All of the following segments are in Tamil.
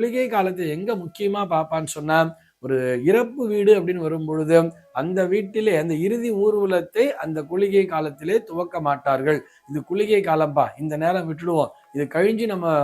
குளிகை காலத்தை எங்க முக்கியமா பார்ப்பான்னு சொன்னா ஒரு இறப்பு வீடு அப்படின்னு வரும்பொழுது அந்த வீட்டிலே அந்த இறுதி ஊர்வலத்தை அந்த குளிகை காலத்திலே துவக்க மாட்டார்கள். இது குளிகை காலம்பா இந்த நேரம் விட்டுடுவோம். இது கழிஞ்சு நம்ம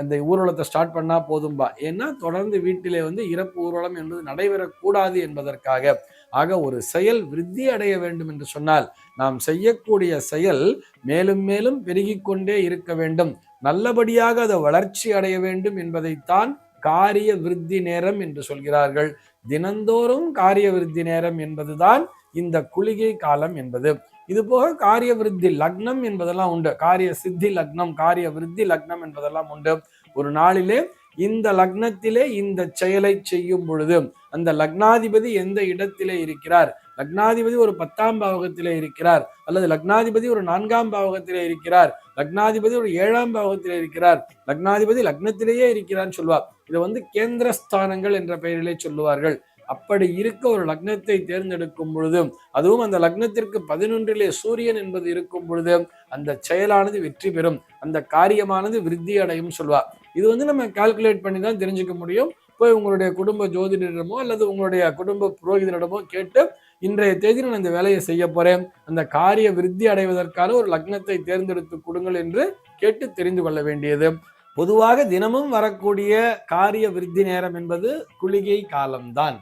அந்த ஊர்வலத்தை ஸ்டார்ட் பண்ணா போதும்பா. ஏன்னா தொடர்ந்து வீட்டிலே வந்து இறப்பு ஊர்வலம் என்பது நடைபெறக்கூடாது என்பதற்காக ஆக ஒரு செயல் விருத்தி அடைய வேண்டும் என்று சொன்னால் நாம் செய்யக்கூடிய செயல் மேலும் மேலும் பெருகிக்கொண்டே இருக்க வேண்டும். நல்லபடியாக அதை வளர்ச்சி அடைய வேண்டும் என்பதைத்தான் காரிய விருத்தி நேரம் என்று சொல்கிறார்கள். தினந்தோறும் காரிய விருத்தி நேரம் என்பதுதான் இந்த குளிகை காலம் என்பது. இது போக காரிய விருத்தி லக்னம் என்பதெல்லாம் உண்டு. காரிய சித்தி லக்னம் காரிய விருத்தி லக்னம் என்பதெல்லாம் உண்டு. ஒரு நாளிலே இந்த லக்னத்திலே இந்த செயலை செய்யும் பொழுது அந்த லக்னாதிபதி எந்த இடத்திலே இருக்கிறார்? லக்னாதிபதி ஒரு பத்தாம் பாவகத்திலே இருக்கிறார். அல்லது லக்னாதிபதி ஒரு நான்காம் பாவகத்திலே இருக்கிறார். லக்னாதிபதி ஒரு ஏழாம் பாவகத்திலே இருக்கிறார். லக்னாதிபதி லக்னத்திலேயே இருக்கிறான்னு சொல்லுவார் இதை வந்து கேந்திரஸ்தானங்கள் என்ற பெயரிலே சொல்லுவார்கள். அப்படி இருக்க ஒரு லக்னத்தை தேர்ந்தெடுக்கும் பொழுதும் அதுவும் அந்த லக்னத்திற்கு பதினொன்றிலே சூரியன் என்பது இருக்கும் பொழுது அந்த செயலானது வெற்றி பெறும். அந்த காரியமானது விருத்தி அடையும் சொல்வா. இது வந்து நம்ம கால்குலேட் பண்ணி தான் தெரிஞ்சுக்க முடியும். போய் உங்களுடைய குடும்ப ஜோதிடரிடமோ அல்லது உங்களுடைய குடும்ப புரோகிதரிடமோ கேட்டு இன்றைய தேதி நான் இந்த வேலையை செய்ய போறேன். அந்த காரிய விருத்தி அடைவதற்கான ஒரு லக்னத்தை தேர்ந்தெடுத்து கொடுங்கள் என்று கேட்டு தெரிந்து கொள்ள வேண்டியது. பொதுவாக தினமும் வரக்கூடிய காரிய விருத்தி நேரம் என்பது குளிகை காலம்தான்.